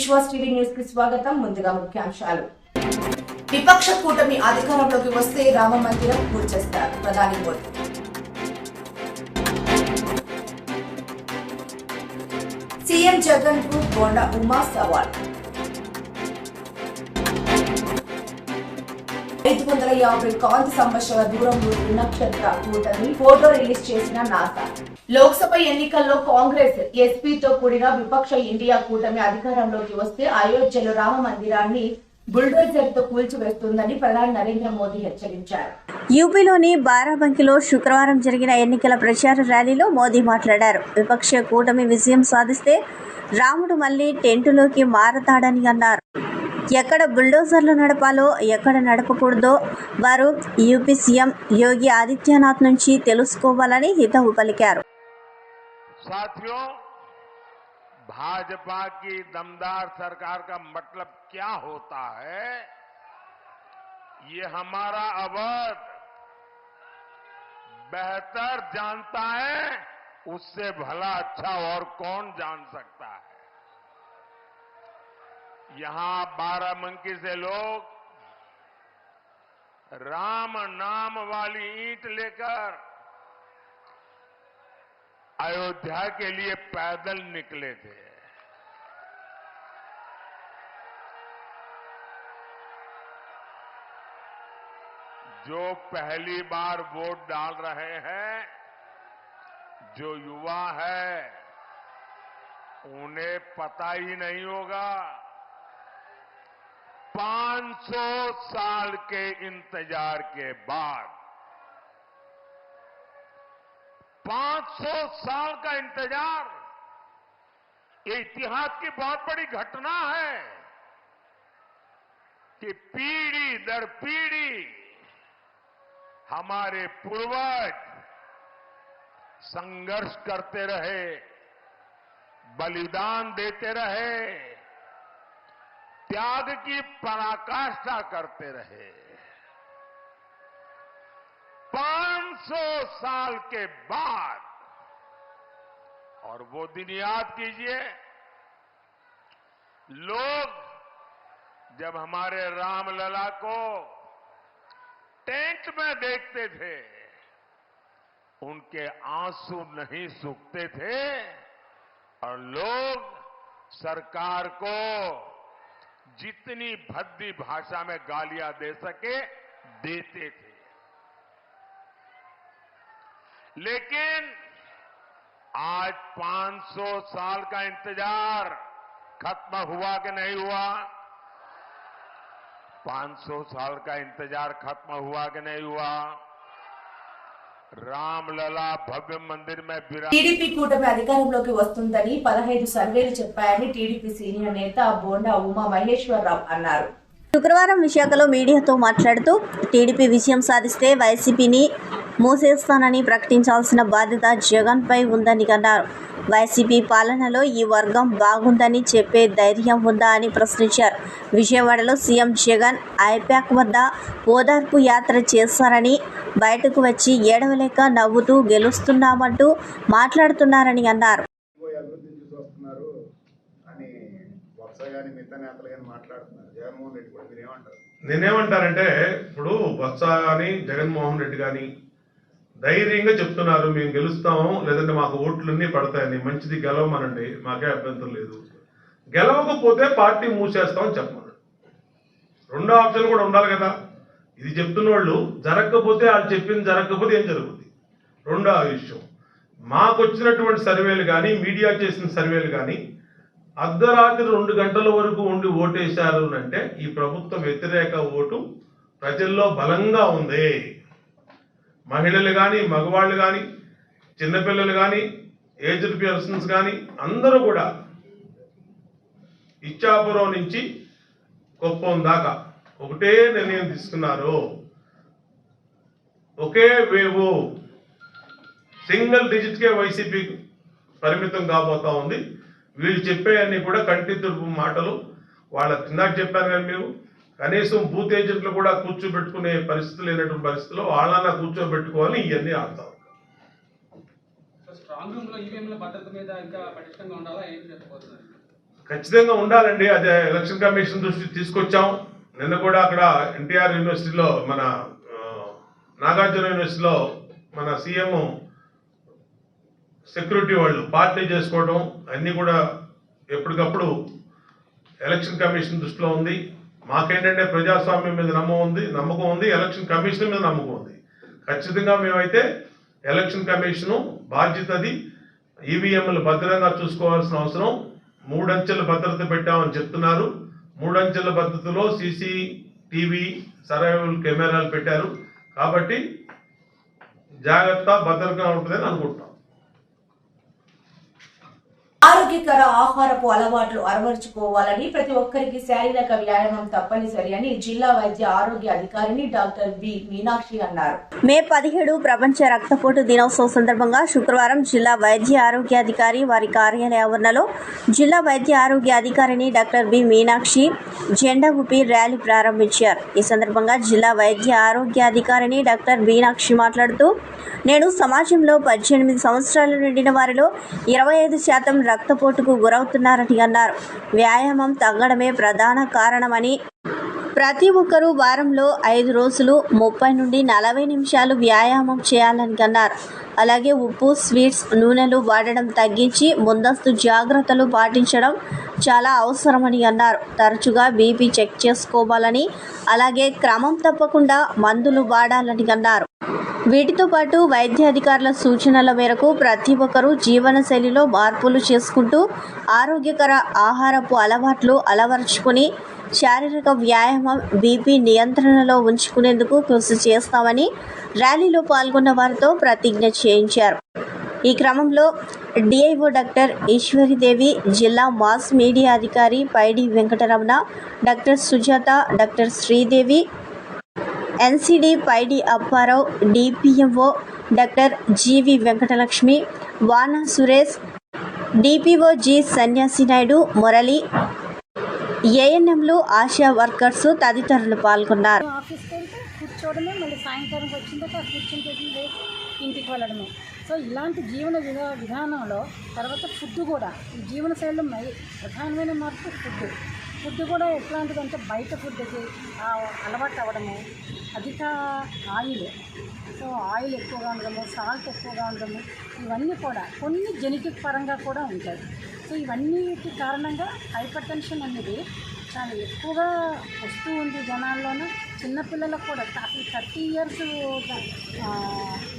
Vishwas TV న్యూస్కి స్వాగతం. ముందుగా ముఖ్యాంశాలు. విపక్ష కూటమి అధికారంలోకి వస్తే రామ మందిరం కూల్చేస్తారు ప్రధాని మోదీ. సీఎం జగన్కు బోండా ఉమా సవాల్. ఐదు వందల యాభై కాంతి సంవత్సరాల దూరంలో నక్షత్ర కూటమి ఫోటో రిలీజ్ చేసిన నాసా. లోక్సభ ఎన్నికల్లో కాంగ్రెస్ ఎస్పీతో కూడిన విపక్ష ఇండియా కూటమి అధికారంలోకి వస్తే అయోధ్యలో రామ మందిరాన్ని బుల్డోజర్తో కూల్చివేస్తుందని ప్రధాని నరేంద్ర మోదీ హెచ్చరించారు. యూపీలోని బారాబంకిలో శుక్రవారం జరిగిన ఎన్నికల ప్రచార ర్యాలీలో మోదీ మాట్లాడారు. విపక్ష కూటమి విజయం సాధిస్తే రాముడు మళ్ళీ టెంటులోకి మారతాడని అన్నారు. ఎక్కడ బుల్డోజర్లు నడపాలో ఎక్కడ నడపకూడదో వారు యూపీ సీఎం యోగి ఆదిత్యనాథ్ నుంచి తెలుసుకోవాలని హితవు పలికారు साथियों भाजपा की दमदार सरकार का मतलब क्या होता है ये हमारा अवध बेहतर जानता है उससे भला अच्छा और कौन जान सकता है यहाँ बाराबंकी से लोग राम नाम वाली ईंट लेकर अयोध्या के लिए पैदल निकले थे। जो पहली बार वोट डाल रहे हैं, जो युवा है, उन्हें पता ही नहीं होगा 500 साल के इंतज़ार के बाद 500 साल का इंतज़ार इतिहास की बहुत बड़ी घटना है कि पीढ़ी दर पीढ़ी हमारे पूर्वज संघर्ष करते रहे, बलिदान देते रहे त्याग की पराकाष्ठा करते रहे। 500 साल के बाद, और वो दिन याद कीजिए, लोग जब हमारे रामलला को टेंट में देखते थे, उनके आँसू नहीं सूखते थे, और लोग सरकार को जितनी भद्दी भाषा में गालियाँ दे सके, देते थे। लेकिन आज 500 साल का इंतज़ार खत्म हुआ कि नहीं हुआ? 500 साल का इंतज़ार खत्म हुआ कि नहीं हुआ? టీడీపీ కూటమి అధికారంలోకి వస్తుందని పదహైదు సర్వేలు చెప్పాయని టీడీపీ సీనియర్ నేత బోండా ఉమా మహేశ్వరరావు అన్నారు. శుక్రవారం విశాఖలో మీడియాతో మాట్లాడుతూ టీడీపీ విజయం సాధిస్తే వైసీపీని మూసేస్తానని ప్రకటించాల్సిన బాధ్యత జగన్పై ఉందని అన్నారు. వైసీపీ పాలనలో ఈ వర్గం బాగుందని చెప్పే ధైర్యం ఉందా అని ప్రశ్నించారు. విజయవాడలో సీఎం జగన్ ఐప్యాక్ వద్ద ఓదార్పు యాత్ర చేశారని బయటకు వచ్చి ఏడవలేక నవ్వుతూ గెలుస్తున్నామంటూ మాట్లాడుతున్నారని అన్నారు. నేనేమంటానంటే ఇప్పుడు బొత్స కానీ జగన్మోహన్ రెడ్డి కానీ ధైర్యంగా చెప్తున్నారు మేము గెలుస్తాము లేదంటే మాకు ఓట్లన్నీ పడతాయని. మంచిది గెలవమనండి మాకే అభ్యంతరం లేదు. గెలవకపోతే పార్టీ మూసేస్తామని చెప్పమన్నాడు. రెండో ఆప్షన్ కూడా ఉండాలి కదా. ఇది చెప్తున్న వాళ్ళు జరగకపోతే వాళ్ళు చెప్పింది జరగకపోతే ఏం జరుగుతుంది రెండో విషయం. మాకు వచ్చినటువంటి సర్వేలు కానీ మీడియా చేసిన సర్వేలు కానీ అర్ధరాత్రి రెండు గంటల వరకు ఉండి ఓటేశారు అంటే ఈ ప్రభుత్వం వ్యతిరేక ఓటు ప్రజల్లో బలంగా ఉంది. మహిళలు కానీ మగవాళ్ళు కానీ చిన్నపిల్లలు కానీ ఏజ్డ్ పర్సన్స్ కానీ అందరూ కూడా ఇచ్చాపురం నుంచి కుప్పం దాకా ఒకటే నిర్ణయం తీసుకున్నారు. ఒకే వేవు సింగిల్ డిజిట్కే వైసీపీ పరిమితం కాబోతా ఉంది. వీళ్ళు చెప్పేవన్నీ కూడా కంటి తుడుపు మాటలు. వాళ్ళ కింద చెప్పారు కానీ మీరు. కనీసం బూత్ ఏజెంట్లు కూడా కూర్చోబెట్టుకునే పరిస్థితి లేనటువంటి పరిస్థితిలో వాళ్ళన్నా కూర్చోబెట్టుకోవాలి ఇవన్నీ ఆడతాం చెప్పబోతున్నారు? ఖచ్చితంగా ఉండాలండి. అదే ఎలక్షన్ కమిషన్ దృష్టికి తీసుకొచ్చాం. నిన్న కూడా అక్కడ ఎన్టీఆర్ యూనివర్సిటీలో మన నాగార్జున యూనివర్సిటీలో మన సీఎం సెక్యూరిటీ వాళ్ళు పార్టీ చేసుకోవడం అన్నీ కూడా ఎప్పటికప్పుడు ఎలక్షన్ కమిషన్ దృష్టిలో ఉంది. మాకేంటంటే ప్రజాస్వామ్యం మీద నమ్మకం ఉంది నమ్మకం ఉంది ఎలక్షన్ కమిషన్ మీద నమ్మకం ఉంది. ఖచ్చితంగా మేమైతే ఎలక్షన్ కమిషను బాధ్యతది ఈవీఎంలు భద్రంగా చూసుకోవాల్సిన అవసరం. మూడంచెల భద్రత పెట్టామని చెప్తున్నారు. మూడంచెల భద్రతలో సీసీ టీవీ సర్వైవల్ కెమెరాలు పెట్టారు. కాబట్టి జాగ్రత్త భద్రంగా ఉంటుందని అనుకుంటున్నాం. ఆరోగ్యకర ఆహారపు అలవాట్లు అలవర్చుకోవాలని ప్రతి ఒక్కరికి శారీరక వ్యాయామం తప్పనిసరి అని జిల్లా వైద్య ఆరోగ్య అధికారిని డాక్టర్ బి మీనాక్షి అన్నారు. మే పదిహేడు ప్రపంచ రక్తపోటు దినోత్సవం సందర్భంగా శుక్రవారం జిల్లా వైద్య ఆరోగ్య అధికారి వారి కార్యాలయ ఆవరణలో జిల్లా వైద్య ఆరోగ్య అధికారిని డాక్టర్ బి మీనాక్షి జెండా ఊపి ర్యాలీ ప్రారంభించారు. ఈ సందర్భంగా జిల్లా వైద్య ఆరోగ్య అధికారిని డాక్టర్ మీనాక్షి మాట్లాడుతూ నేను సమాజంలో పద్దెనిమిది సంవత్సరాలు నిండిన వారిలో ఇరవై ఐదు శాతం రక్తపోటుకు గురవుతున్నారని అన్నారు. వ్యాయామం తగ్గడమే ప్రధాన కారణమని ప్రతి ఒక్కరూ వారంలో ఐదు రోజులు ముప్పై నుండి నలభై నిమిషాలు వ్యాయామం చేయాలని అన్నారు. అలాగే ఉప్పు స్వీట్స్ నూనెలు వాడడం తగ్గించి ముందస్తు జాగ్రత్తలు పాటించడం చాలా అవసరమని అన్నారు. తరచుగా బీపీ చెక్ చేసుకోవాలని అలాగే క్రమం తప్పకుండా మందులు వాడాలని అన్నారు. వీటితో పాటు వైద్య అధికారుల సూచనల మేరకు ప్రతి ఒక్కరూ జీవనశైలిలో మార్పులు చేసుకుంటూ ఆరోగ్యకర ఆహారపు అలవాట్లు అలవరుచుకుని శారీరక వ్యాయామం బీపీ నియంత్రణలో ఉంచుకునేందుకు కృషి చేస్తామని ర్యాలీలో పాల్గొన్న వారితో ప్రతిజ్ఞ చేయించారు. ఈ క్రమంలో డిఐఓ డాక్టర్ ఈశ్వరిదేవి జిల్లా మాస్ మీడియా అధికారి Paidi Venkataramana doctor Sujatha doctor Sridevi NCD Paidi Apparao DPMO doctor G V Venkatalakshmi Vana Suresh DPO G సన్యాసి నాయుడు మురళి ఏఎన్ఎంలు ఆశా వర్కర్స్ తదితరులు పాల్గొన్నారు. కూర్చోవడమే మళ్ళీ సాయంకాలం వచ్చిన తర్వాత కూర్చొని పెట్టి లేచి ఇంటికి వెళ్ళడమే. సో ఇలాంటి జీవన విధా విధానంలో తర్వాత ఫుడ్ కూడా. ఈ జీవన శైలిలో ప్రధానమైన మార్పు ఫుడ్ ఫుడ్ కూడా ఎట్లాంటిదంటే బయట ఫుడ్కి అలవాటు అవ్వడము అధిక ఆయిల్. సో ఆయిల్ ఎక్కువగా ఉండడము సాల్ట్ ఎక్కువగా ఉండడము ఇవన్నీ కూడా కొన్ని జెనెటిక్ పరంగా కూడా ఉంటాయి. సో ఇవన్నిటి కారణంగా హైపర్ టెన్షన్ అనేది చాలా ఎక్కువగా వస్తూ ఉంది జనాల్లోనూ. చిన్నపిల్లలకు కూడా అసలు థర్టీ ఇయర్స్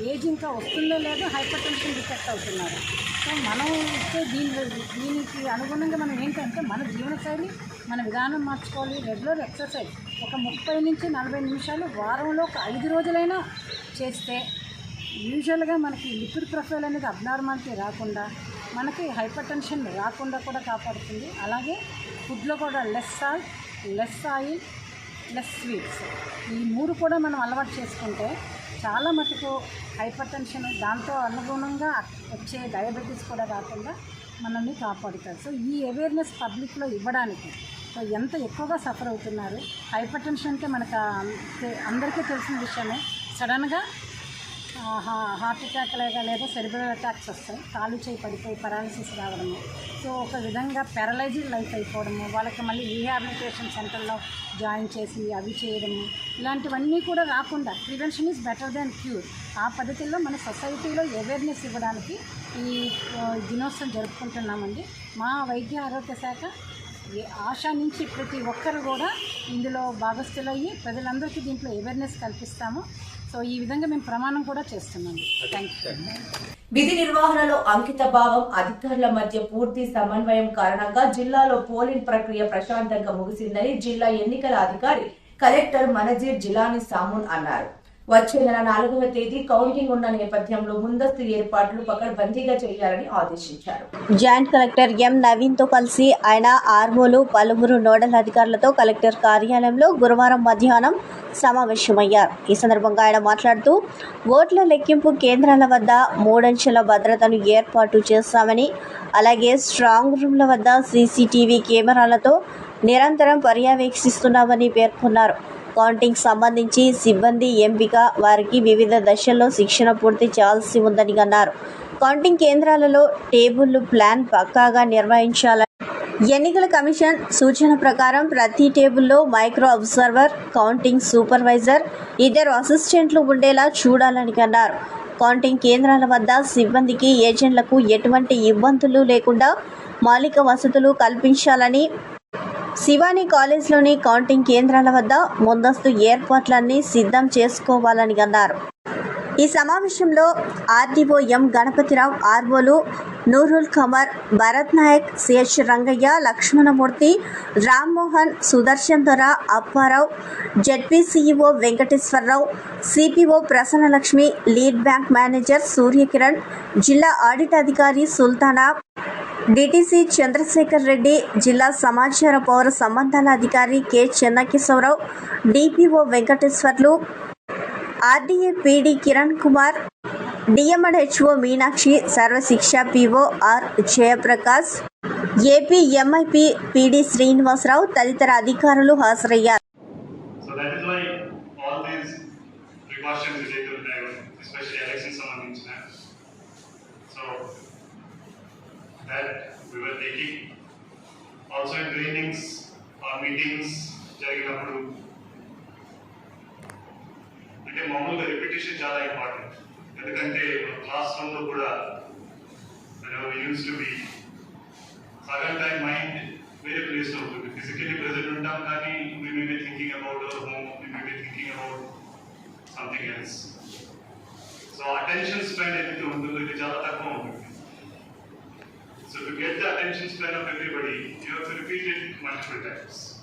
ఏజ్ ఇంకా వస్తుందో లేదో హైపర్ టెన్షన్ డిఫెక్ట్ అవుతున్నారు. సో మనం ఇచ్చే దీని దీనికి అనుగుణంగా మనం ఏంటంటే మన జీవనశైలి మన విధానం మార్చుకోవాలి. రెగ్యులర్ ఎక్సర్సైజ్ ఒక ముప్పై నుంచి నలభై నిమిషాలు వారంలో ఒక ఐదు రోజులైనా చేస్తే యూజువల్గా మనకి లిక్విడ్ ప్రొఫైల్ అనేది అబ్నార్మాలిటీ రాకుండా మనకి హైపర్ టెన్షన్ రాకుండా కూడా కాపాడుతుంది. అలాగే ఫుడ్లో కూడా less salt less oil less sweets ఈ మూడు కూడా మనం అలవాటు చేసుకుంటే చాలా మటుకు హైపర్ టెన్షన్ దాంతో అనుగుణంగా వచ్చే డయాబెటీస్ కూడా రాకుండా మనల్ని కాపాడుతారు. సో ఈ అవేర్నెస్ పబ్లిక్లో ఇవ్వడానికి సో ఎంత ఎక్కువగా సఫర్ అవుతున్నారు? హైపర్ టెన్షన్కే మనకు అందరికీ తెలిసిన విషయమే. సడన్గా హార్ట్ అటాక్ లాగా లేదా సెరిబ్రల్ అటాక్స్ వస్తాయి. కాలు చేయి పడిపోయి పారాలసిస్ రావడము. సో ఒక విధంగా పారలైజ్డ్ లైఫ్ అయిపోవడము. వాళ్ళకి మళ్ళీ రీహాబిలిటేషన్ సెంటర్లో జాయిన్ చేసి అవి చేయడము. ఇలాంటివన్నీ కూడా రాకుండా prevention is better than cure ఆ పద్ధతిలో మన సొసైటీలో అవేర్నెస్ ఇవ్వడానికి ఈ దినోత్సవం జరుపుకుంటున్నామండి. మా వైద్య ఆరోగ్య శాఖ ఆశ నుంచి ప్రతి ఒక్కరు కూడా ఇందులో భాగస్థులయ్యి ప్రజలందరికీ దీంట్లో అవేర్నెస్ కల్పిస్తాము. సో ఈ విధంగా మేము ప్రమాణం కూడా చేస్తున్నాం. థ్యాంక్ యూ విధి నిర్వహణలో అంకిత భావం అధికారుల మధ్య పూర్తి సమన్వయం కారణంగా జిల్లాలో పోలింగ్ ప్రక్రియ ప్రశాంతంగా ముగిసిందని జిల్లా ఎన్నికల అధికారి కలెక్టర్ మనజీర్ జిలాని సామున్ అన్నారు. వచ్చే నెల నాలుగవ తేదీ కౌంటింగ్ ఉన్న నేపథ్యంలో ముందస్తు ఏర్పాట్లు పకడ్బందీగా చేయాలని ఆదేశించారు. జాయింట్ కలెక్టర్ ఎం నవీన్తో కలిసి ఆయన ఆర్మోలు పలువురు నోడల్ అధికారులతో కలెక్టర్ కార్యాలయంలో గురువారం మధ్యాహ్నం సమావేశమయ్యారు. ఈ సందర్భంగా ఆయన మాట్లాడుతూ ఓట్ల లెక్కింపు కేంద్రాల వద్ద మూడంచెల భద్రతను ఏర్పాటు చేస్తామని అలాగే స్ట్రాంగ్ రూమ్ల వద్ద సీసీటీవీ కెమెరాలతో నిరంతరం పర్యవేక్షిస్తున్నామని పేర్కొన్నారు. కౌంటింగ్ సంబంధించి సిబ్బంది ఎంపిక వారికి వివిధ దశల్లో శిక్షణ పూర్తి చేయాల్సి ఉందని అన్నారు. కౌంటింగ్ కేంద్రాలలో టేబుల్ ప్లాన్ పక్కాగా నిర్వహించాలని ఎన్నికల కమిషన్ సూచన ప్రకారం ప్రతి టేబుల్లో మైక్రో అబ్జర్వర్ కౌంటింగ్ సూపర్వైజర్ ఇద్దరు అసిస్టెంట్లు ఉండేలా చూడాలని అన్నారు. కౌంటింగ్ కేంద్రాల వద్ద సిబ్బందికి ఏజెంట్లకు ఎటువంటి ఇబ్బందులు లేకుండా మౌలిక వసతులు కల్పించాలని శివాని కాలేజ్లోని కౌంటింగ్ కేంద్రాల వద్ద ముందస్తు ఏర్పాట్లన్నీ సిద్ధం చేసుకోవాలని అన్నారు. ఈ సమావేశంలో RDO M. Ganapathirao ఆర్వోలు Noorul Khamar Bharath Naik CH Rangaiah Lakshmanamurthy Rammohan Sudarshan Dora Apparao ZP CEO Venkateswararao CPO Prasannalakshmi lead bank manager Suryakiran జిల్లా ఆడిట్ అధికారి సుల్తానా డిటిసి చంద్రశేఖర్ రెడ్డి జిల్లా సమాచార పౌర సంబంధాల అధికారి K. Chennakesavarao DPO Venkateswarlu RDA PD Kiran Kumar DMHO Meenakshi Sarva Shiksha PO R Jayaprakash AP MIP PD Srinivasarao తదితర అధికారులు హాజరయ్యారు. So we were taking also in trainings or meetings జరిగినప్పుడు అంటే మామూలుగా రిపిటేషన్ చాలా ఇంపార్టెంట్ ఎందుకంటే క్లాస్ రూమ్లో కూడా యూస్ టు బి సగం టైం మైండ్ వేరే ప్లేస్లో ఉంటుంది ఫిజికలీ ప్రెసెంట్ ఉంటాం కానీ we may be thinking about our home we may be thinking about something else so attention spend ఏదైతే ఉంటుందో ఇది చాలా తక్కువ ఉంటుంది So to get the attention span of everybody, you have to repeat it multiple times.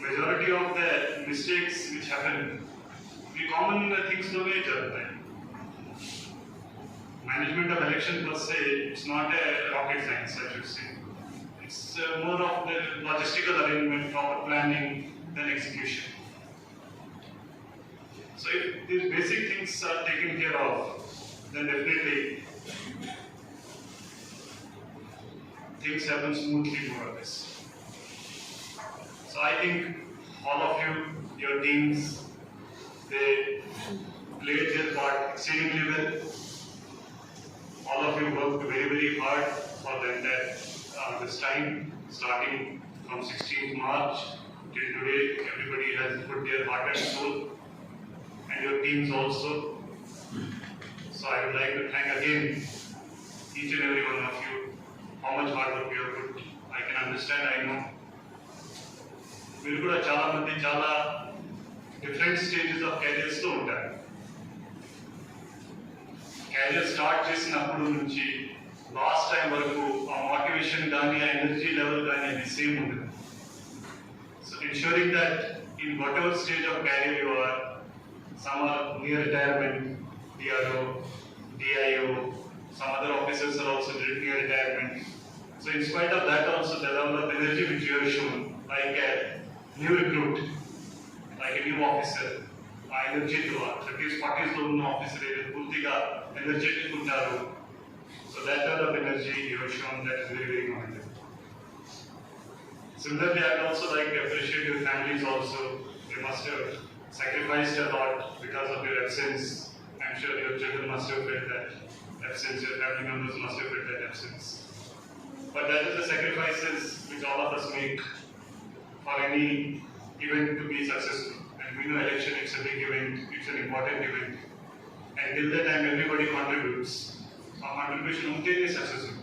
Majority of the mistakes which happen, the common things know it time. Management of election per se, it's not a rocket science, I should say. It's uh, more of the logistical arrangement, proper planning, than execution. So if these basic things are taken care of, then definitely things happen smoothly more or less. So I think all of you, your teams, they played their part exceedingly well. All of you worked very, very hard for the entire uh, this time, starting from 16th March till today. Everybody has put their heart and soul, and your teams also. So I would like to thank again each and every one of you how much hard work you have put. I can understand, I know. మీరు కూడా చాలా మంది చాలా different stages of careers లో ఉంటారు career start చేసినప్పుడు నుంచి last time వరకు ఆ మోటివేషన్ కానీ ఆ ఎనర్జీ లెవెల్ కానీ అది సేమ్ ఉంటుంది so ensuring that in whatever stage of career you are, some are near retirement, DRO, DIO, some other officers are also near retirement. So in spite of that also the level of energy which you have shown, like a new recruit, like a new officer, ఆ ఎనర్జీతో thirties forties లో ఉన్న officer ఏదైతే పూర్తిగా energetic ఉంటారు so that level of energy you have shown that is very very commendable Similarly, I would also like to appreciate your families also. You must have sacrificed a lot because of your absence. I'm sure your children must have felt that absence, your family members must have felt that absence. But that is the sacrifices which all of us make for any event to be successful. And we know election it's a big event, it's an important event. And till that time everybody contributes. Our contribution until successful.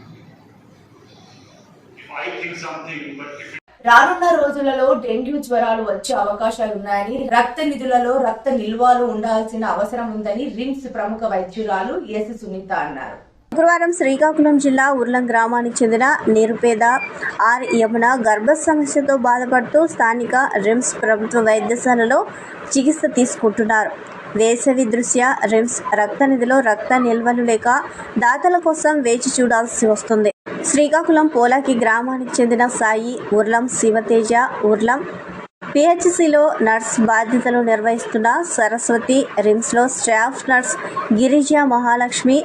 If I think something, but if రానున్న రోజులలో dengue జ్వరాలు వచ్చే అవకాశాలు ఉన్నాయని రక్త నిధులలో రక్త నిల్వలు ఉండాల్సిన అవసరం ఉందని రిమ్స్ ప్రముఖ వైద్యురాలు ఎస్ సునీత అన్నారు. శుక్రవారం శ్రీకాకుళం జిల్లా ఉర్లం గ్రామానికి చెందిన నిరుపేద ఆర్ యమున గర్భ సమస్యతో బాధపడుతూ స్థానిక రిమ్స్ ప్రభుత్వ వైద్యశాలలో చికిత్స తీసుకుంటున్నారు. వేసవి దృష్ట్యా రిమ్స్ రక్త నిధిలో రక్త నిల్వలు లేక దాతల కోసం వేచి చూడాల్సి వస్తుంది. శ్రీకాకుళం పోలాకి గ్రామానికి చెందిన సాయి ఉర్లం శివతేజ ఉర్లం పిహెచ్సిలో నర్స్ బాధ్యతలు నిర్వహిస్తున్న Saraswathi రిమ్స్లో staff nurse Girija Mahalakshmi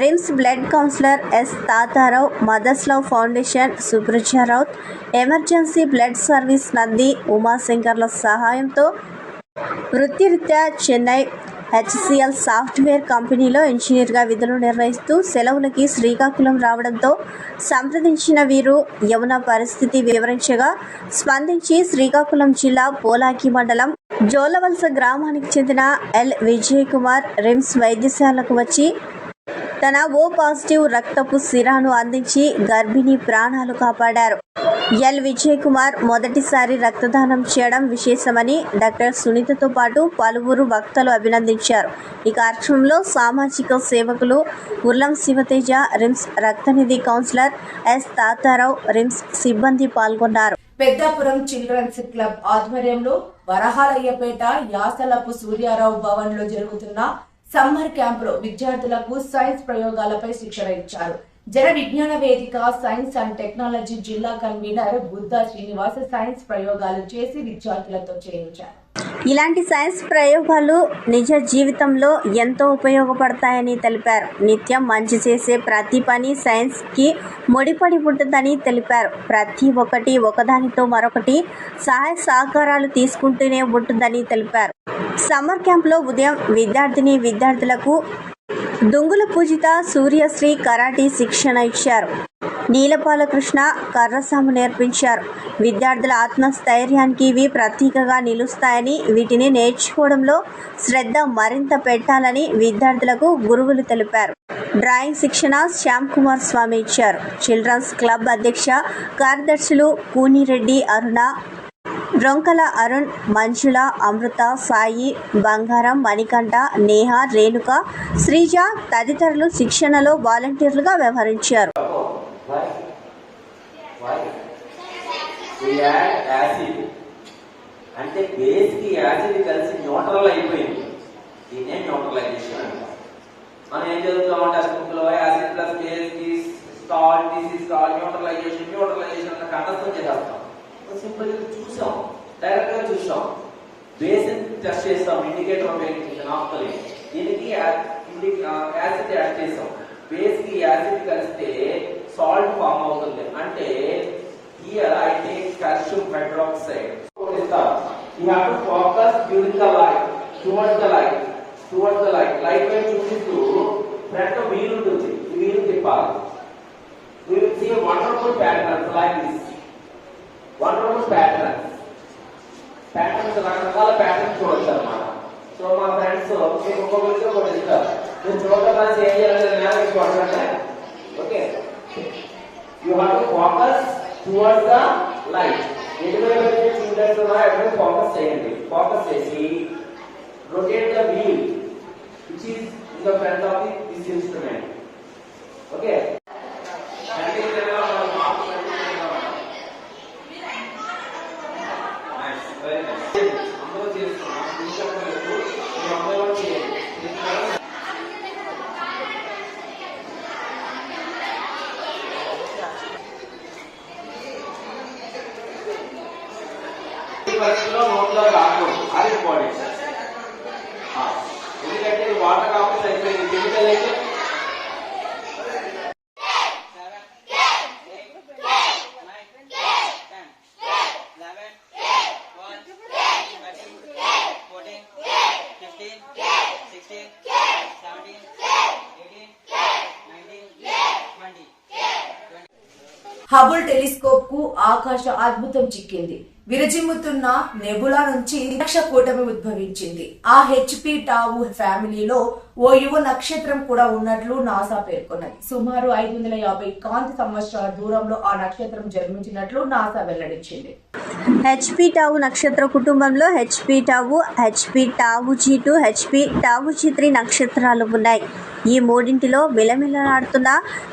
RIMS blood counsellor S Tatarao మదర్స్లో foundation foundation Subrajarao emergency blood service Nandi ఉమాశంకర్ల సహాయంతో వృత్తిరీత్యా చెన్నై హెచ్సిఎల్ సాఫ్ట్వేర్ కంపెనీలో ఇంజనీర్గా విధులు నిర్వహిస్తూ సెలవులకి శ్రీకాకుళం రావడంతో సంప్రదించిన వీరు యమున పరిస్థితి వివరించగా స్పందించి శ్రీకాకుళం జిల్లా పోలాకి మండలం జోలవలస గ్రామానికి చెందిన ఎల్ విజయ్ కుమార్ రిమ్స్ వైద్యశాలకు వచ్చి తన ఓ పాజిటివ్ రక్తపు సిరాను అందించి గర్భిణి ప్రాణాలు కాపాడారు. ఎల్. విజయ్ కుమార్ మొదటిసారి రక్తదానం చేయడం విశేషమని డాక్టర్ సునీతతో పాటు పలువురు భక్తలు అభినందించారు. ఈ కార్యక్రమంలో సామాజిక సేవకులు ఉర్లం శివతేజ రిమ్స్ రక్తనిధి కౌన్సిలర్ ఎస్. తాతారావు రిమ్స్ సిబ్బంది పాల్గొన్నారు. పెద్దాపురం చిల్డ్రన్స్ క్లబ్ ఆధ్వర్యంలో వరహాలయ్యపేట యాసలపు సూర్యారావు భవన్లో జరుగుతున్న సమ్మర్ క్యాంపులో విద్యార్థులకు సైన్స్ ప్రయోగాలపై శిక్షణ ఇచ్చారు. Jana Vignana Vedika science and technology జిల్లా కన్వీనర్ బుద్ధ శ్రీనివాస సైన్స్ ప్రయోగాలు చేసి విద్యార్థులతో చేయించారు. ఇలాంటి సైన్స్ ప్రయోగాలు నిజ జీవితంలో ఎంతో ఉపయోగపడతాయని తెలిపారు. నిత్యం మంచి చేసే ప్రతి పని సైన్స్కి ముడిపడి ఉంటుందని తెలిపారు. ప్రతి ఒక్కటి ఒకదానితో మరొకటి సహాయ సహకారాలు తీసుకుంటూనే ఉంటుందని తెలిపారు. సమ్మర్ క్యాంప్లో ఉదయం విద్యార్థిని విద్యార్థులకు దొంగుల పూజిత సూర్యశ్రీ కరాటీ శిక్షణ ఇచ్చారు. నీలపాలకృష్ణ కర్రసాము నేర్పించారు. విద్యార్థుల ఆత్మస్థైర్యానికి ఇవి ప్రతీకగా నిలుస్తాయని వీటిని నేర్చుకోవడంలో శ్రద్ధ మరింత పెట్టాలని విద్యార్థులకు గురువులు తెలిపారు. డ్రాయింగ్ శిక్షణ శ్యామ్ కుమార్ స్వామి ఇచ్చారు. చిల్డ్రన్స్ క్లబ్ అధ్యక్ష కార్యదర్శులు కూనిరెడ్డి అరుణ రొంకల అరుణ్ మంజుల అమృత సాయి బంగారం మణికంఠ నేహ రేణుక శ్రీజ తదితరులు శిక్షణలో వాలంటీర్లుగా వ్యవహరించారు. అంటే బేస్కి యాసిడ్ కలిసి న్యూట్రల్ అయిపోయింది. దీన్నే న్యూట్రలైజేషన్ అంటాం మనం ఏం చదువుతామంటే acid plus base this is neutralisation neutralisation అన్న సింపుల్ చూసాం. డైరెక్ట్గా చూసాం బేసిన్ టెస్ట్ చేస్తాం ఇండికేటర్ ఉపయోగించి నాప్తలి దీనికి యాసిడ్ యాడ్ చేసాం. బేస్కి యాసిడ్ కలిస్తే సాల్ట్ ఫామ్ అవుతుంది. అంటే here I take calcium hydroxide. You have to focus during the light toward the light toward the light. Light వైపు చూపిస్తూ ఫ్రంట్ వీలు ఉంటుంది. వీలు తిప్పాలి. we will see a pattern like this this. Wonderful patterns. Patterns రకరకాల patterns చూడొచ్చు అనమాట so మా friends మీకు ఒక్కొక్కరికి ఒకటి ఇస్తారు మీరు చూడడానికి ఏం చేయాలి నేను చూడండి okay you have to focus towards the light ఎటువైపు అయితే చూడొచ్చు ఎటువైపు ఫోకస్ చేయండి ఫోకస్ చేసి rotate the wheel which is in the front of the this instrument okay అంటే ఇక్కడ మనం మార్పు పెట్టుకుంటున్నాం. Nice, very nice. అందరూ చేస్తున్నాం చూసుకోలేదు మీరు అందరూ చేయండి చేస్తున్నారా? ఈ పరిస్థితిలో నోట్లో రాకూడదు అది ఇంపార్టెంట్ ఆ, ఎందుకంటే వాటర్ కాకుండా అయిపోయింది కెమికల్ అయితే హబుల్ టెలిస్కోప్కు ఆకాశ అద్భుతం చిక్కింది. విరజిమ్ముతున్న నెబులా నుంచి నక్ష కూటమి ఉద్భవించింది. ఆ హెచ్పి టావు ఫ్యామిలీలో ఓ యువ నక్షత్రం కూడా ఉన్నట్లు నాసా పేర్కొన్నది. సుమారు ఐదు వందల యాభై కాంతి సంవత్సరాల దూరంలో ఆ నక్షత్రం జన్మించినట్లు నాసా వెల్లడించింది. హెచ్పి టావు నక్షత్ర కుటుంబంలో HP tau HP tau G two HP tau G three నక్షత్రాలు ఉన్నాయి. ఈ మూడింటిలో మిలమిలలాడుతున్న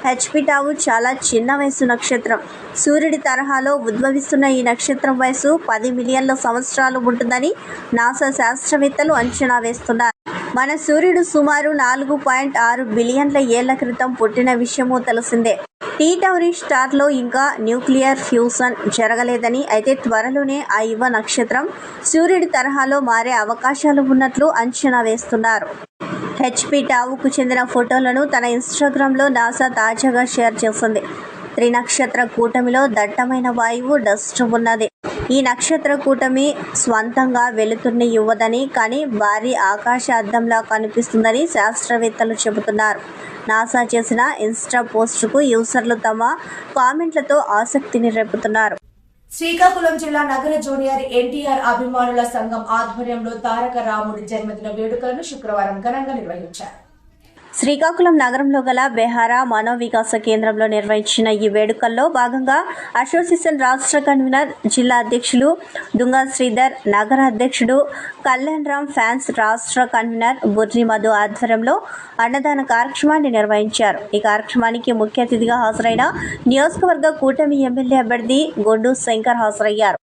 హెచ్పి టావు చాలా చిన్న వయసు నక్షత్రం. సూర్యుడి తరహాలో ఉద్భవిస్తున్న ఈ నక్షత్రం వయసు పది మిలియన్ల సంవత్సరాలు ఉంటుందని నాసా శాస్త్రవేత్తలు అంచనా వేస్తున్నారు. మన సూర్యుడు సుమారు నాలుగు పాయింట్ ఆరు బిలియన్ల ఏళ్ళ క్రితం పుట్టిన విషయము తెలిసిందే. టీ టౌరీ స్టార్లో ఇంకా న్యూక్లియర్ ఫ్యూజన్ జరగలేదని అయితే త్వరలోనే ఆ యువ నక్షత్రం సూర్యుడి తరహాలో మారే అవకాశాలు ఉన్నట్లు అంచనా వేస్తున్నారు. హెచ్పి టావుకు చెందిన ఫోటోలను తన ఇన్స్టాగ్రామ్లో నాసా తాజాగా షేర్ చేసింది త్రినక్షత్ర కూటమిలో దట్టమైన వాయువు డస్ట్ ఉన్నది. ఈ నక్షత్ర కూటమి స్వంతంగా వెలుతుర్ని ఇవ్వదని కానీ భారీ ఆకాశ అద్దంలా కనిపిస్తుందని శాస్త్రవేత్తలు చెబుతున్నారు. నాసా చేసిన ఇన్స్టా పోస్టుకు యూజర్లు తమ కామెంట్లతో ఆసక్తిని రేపుతున్నారు. శ్రీకాకుళం జిల్లా నగర జూనియర్ ఎన్టీఆర్ అభిమానుల సంఘం ఆధ్వర్యంలో తారక రాముడి జన్మదిన వేడుకలను శుక్రవారం ఘనంగా నిర్వహించారు. శ్రీకాకుళం నగరంలో గల బెహారా మనోవికాస కేంద్రంలో నిర్వహించిన ఈ వేడుకల్లో భాగంగా అసోసియేషన్ రాష్ట్ర కన్వీనర్ జిల్లా అధ్యక్షులు దుంగా శ్రీధర్ నగర అధ్యక్షుడు కళ్యాణ్ రామ్ ఫ్యాన్స్ రాష్ట్ర కన్వీనర్ బుర్రి మధు ఆధ్వర్యంలో అన్నదాన కార్యక్రమాన్ని నిర్వహించారు. ఈ కార్యక్రమానికి ముఖ్య అతిథిగా హాజరైన నియోజకవర్గ కూటమి ఎమ్మెల్యే అభ్యర్థి గొడ్డు శంకర్ హాజరయ్యారు.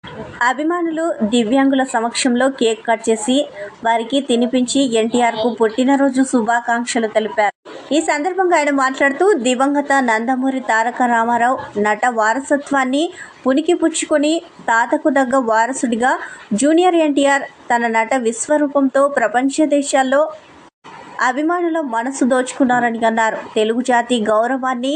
అభిమానులు దివ్యాంగుల సమక్షంలో కేక్ కట్ చేసి వారికి తినిపించి ఎన్టీఆర్కు పుట్టినరోజు శుభాకాంక్షలు తెలిపారు. ఈ సందర్భంగా ఆయన మాట్లాడుతూ దివంగత నందమూరి తారక రామారావు నట వారసత్వాన్ని పునికి పుచ్చుకొని తాతకు దగ్గ వారసుడిగా జూనియర్ ఎన్టీఆర్ తన నట విశ్వరూపంతో ప్రపంచ దేశాల్లో అభిమానుల మనసు దోచుకున్నారని అన్నారు. తెలుగు జాతి గౌరవాన్ని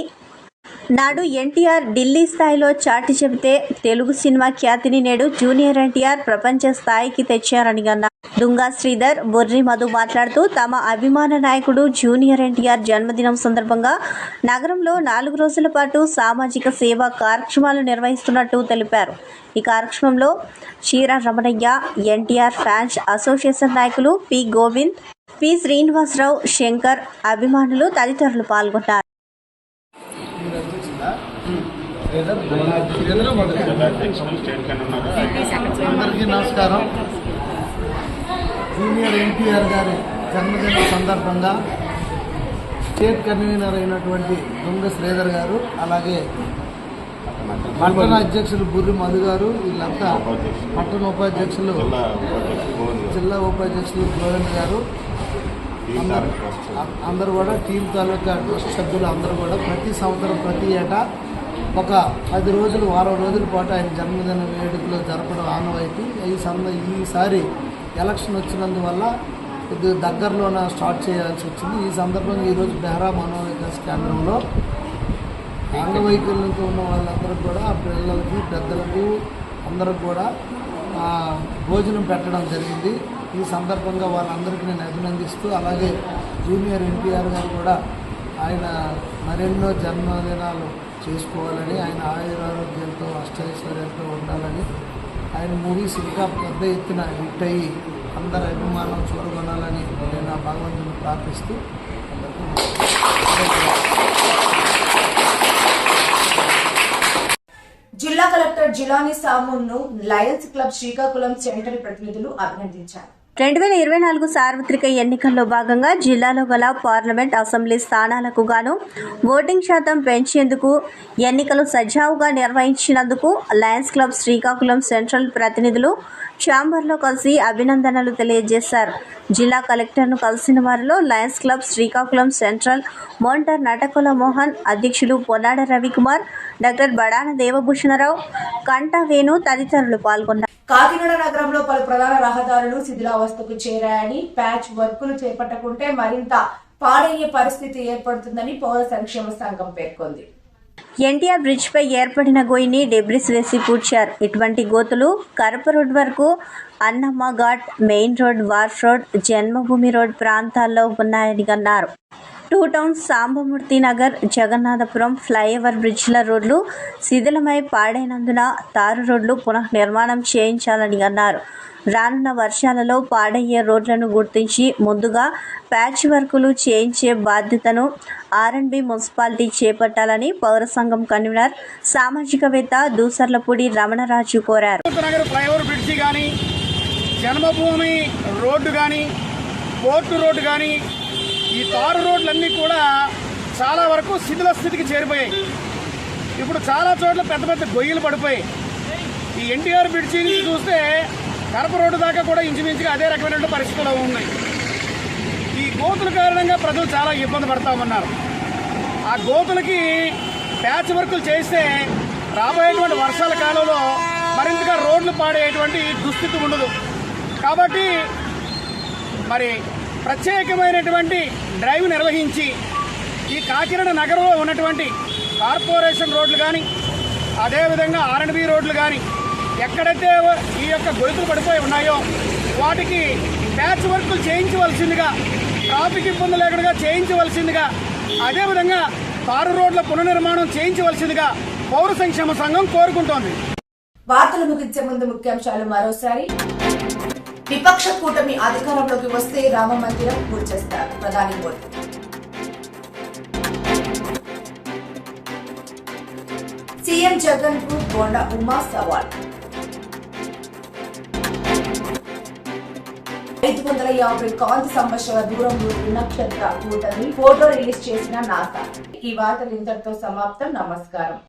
నాడు ఎన్టీఆర్ ఢిల్లీ స్థాయిలో చాటి చెబితే తెలుగు సినిమా ఖ్యాతిని నేడు జూనియర్ ఎన్టీఆర్ ప్రపంచ స్థాయికి తెచ్చారని అన్నారు. దుంగా శ్రీధర్ బొర్రి మధు మాట్లాడుతూ తమ అభిమాన నాయకుడు జూనియర్ ఎన్టీఆర్ జన్మదినం సందర్భంగా నగరంలో నాలుగు రోజుల పాటు సామాజిక సేవా కార్యక్రమాలు నిర్వహిస్తున్నట్టు తెలిపారు. ఈ కార్యక్రమంలో Cheera Ramanaiah NTR fans association నాయకులు పి గోవింద్ పి శ్రీనివాసరావు శంకర్ అభిమానులు తదితరులు పాల్గొన్నారు. అందరికీ నమస్కారం. జూనియర్ ఎన్టీఆర్ గారి జన్మదిన సందర్భంగా స్టేట్ కన్వీనర్ అయినటువంటి దొంగ శ్రీధర్ గారు అలాగే పట్టణ అధ్యక్షులు బుర్రి మధు గారు వీళ్ళంతా పట్టణ ఉపాధ్యక్షులు జిల్లా ఉపాధ్యక్షులు గోవింద్ గారు అందరూ కూడా టీం తాలూకా ట్రస్ట్ సభ్యులు అందరూ కూడా ప్రతి సంవత్సరం ప్రతి ఏటా ఒక పది రోజులు వారం రోజుల పాటు ఆయన జన్మదిన వేడుకలు జరపడం ఆనవాయితీ. ఈ సంద ఈసారి ఎలక్షన్ వచ్చినందువల్ల కొద్దిగా దగ్గరలోన స్టార్ట్ చేయాల్సి వచ్చింది. ఈ సందర్భంగా ఈరోజు బెహరా మనోవికాస్ కేంద్రంలో అంగవైకల్యంతో ఉన్న వాళ్ళందరూ కూడా ఆ పిల్లలకి పెద్దలకు అందరూ కూడా భోజనం పెట్టడం జరిగింది. ఈ సందర్భంగా వాళ్ళందరికీ నేను అభినందిస్తూ అలాగే జూనియర్ ఎన్టీఆర్ గారు కూడా ఆయన మరెన్నో జన్మదినాలు చేసుకోవాలని ఆయన ఆయురారోగ్యంతో అష్టైశ్వర్యంతో ఉండాలని ఆయన మూవీస్ ఇంకా పెద్ద ఎత్తున హిట్ అయ్యి అందరి అభిమానం చూడగొనాలని నేను ఆ భగవంతుని ప్రార్థిస్తూ జిల్లా కలెక్టర్ జిలానీ సామును లయన్స్ క్లబ్ శ్రీకాకుళం సెంట్రల్ ప్రతినిధులు అభినందించారు. రెండు వేల ఇరవై నాలుగు సార్వత్రిక ఎన్నికల్లో భాగంగా జిల్లాలో గల పార్లమెంట్ అసెంబ్లీ స్థానాలకు గాను ఓటింగ్ శాతం పెంచేందుకు ఎన్నికలు సజావుగా నిర్వహించినందుకు లయన్స్ క్లబ్ శ్రీకాకుళం సెంట్రల్ ప్రతినిధులు ఛాంబర్లో కలిసి అభినందనలు తెలియజేశారు. జిల్లా కలెక్టర్ను కలిసిన వారిలో లయన్స్ క్లబ్ శ్రీకాకుళం సెంట్రల్ మోంటర్ నటకుల మోహన్ అధ్యక్షులు పొన్నాడ రవికుమార్ డాక్టర్ బడాన దేవభూషణరావు కంట వేణు తదితరులు పాల్గొన్నారు. కాకినాడ నగరంలో పలు ప్రధాన రహదారులు శిథిలావస్థకు చేరాయని ప్యాచ్ వర్కులు చేపట్టకుంటే మరింత పాడయ్యే పరిస్థితి ఏర్పడుతుందని పౌర సంక్షేమ సంఘం పేర్కొంది. ఎన్టీఆర్ బ్రిడ్జ్ పై ఏర్పడిన గోయిని డెబ్రిస్ వేసి పూడ్చారు. ఇటువంటి గోతులు కరప రోడ్ వరకు Annamma ghat main road wharf road Janmabhoomi road ప్రాంతాల్లో ఉన్నాయని అన్నారు. Two town Sambamurthy Nagar Jagannathapuram flyover బ్రిడ్జ్ల రోడ్లు శిథిలమై పాడైనందున తారు రోడ్లు పునః నిర్మాణం చేయించాలని అన్నారు. రానున్న వర్షాలలో పాడయ్యే రోడ్లను గుర్తించి ముందుగా ప్యాచ్ వర్కులు చేయించే బాధ్యతను ఆర్ఎండ్బి మున్సిపాలిటీ చేపట్టాలని పౌర సంఘం కన్వీనర్ సామాజికవేత్త దూసర్లపూడి రమణరాజు కోరారు. జన్మభూమి రోడ్డు కానీ పోర్టు రోడ్డు కానీ ఈ తారు రోడ్లన్నీ కూడా చాలా వరకు శిథిల స్థితికి చేరిపోయాయి. ఇప్పుడు చాలా చోట్ల పెద్ద పెద్ద గొయ్యలు పడిపోయాయి. ఈ ఎన్టీఆర్ బ్రిడ్జి నుంచి చూస్తే కడప రోడ్డు దాకా కూడా ఇంచుమించుగా అదే రకమైన పరిస్థితులు ఉన్నాయి. ఈ గోతుల కారణంగా ప్రజలు చాలా ఇబ్బంది పడతా ఉన్నారు. ఆ గోతులకి ప్యాచ్ వర్కులు చేస్తే రాబోయేటువంటి వర్షాల కాలంలో మరింతగా రోడ్లు పాడేటువంటి దుస్థితి ఉండదు. కాబట్టి మరి ప్రత్యేకమైనటువంటి డ్రైవ్ నిర్వహించి ఈ కాకినాడ నగరంలో ఉన్నటువంటి కార్పొరేషన్ రోడ్లు కానీ అదేవిధంగా ఆర్ఎండ్బి రోడ్లు కానీ ఎక్కడైతే ఈ యొక్క గొలుసులు పడిపోయి ఉన్నాయో వాటికి ప్యాచ్ వర్కులు చేయించవలసిందిగా ట్రాఫిక్ ఇబ్బంది లేకుండా చేయించవలసిందిగా అదేవిధంగా కారు రోడ్ల పునర్నిర్మాణం చేయించవలసిందిగా పౌర సంక్షేమ సంఘం కోరుకుంటోంది. వార్తలు ముగించే ముందు ముఖ్యాంశాలు మరోసారి. విపక్ష కూటమి అధికారంలోకి వస్తే రామ మందిరం కూల్చేస్తారు ప్రధాని మోదీ. సీఎం జగన్కు బోండా ఉమా సవాల్. ఐదు వందల యాభై కాంతి సంవత్సరాల దూరంలో నక్షత్ర కూటమి ఫోటో రిలీజ్ చేసిన నాసా. ఈ వార్తలు ఇంతటితో సమాప్తం. నమస్కారం.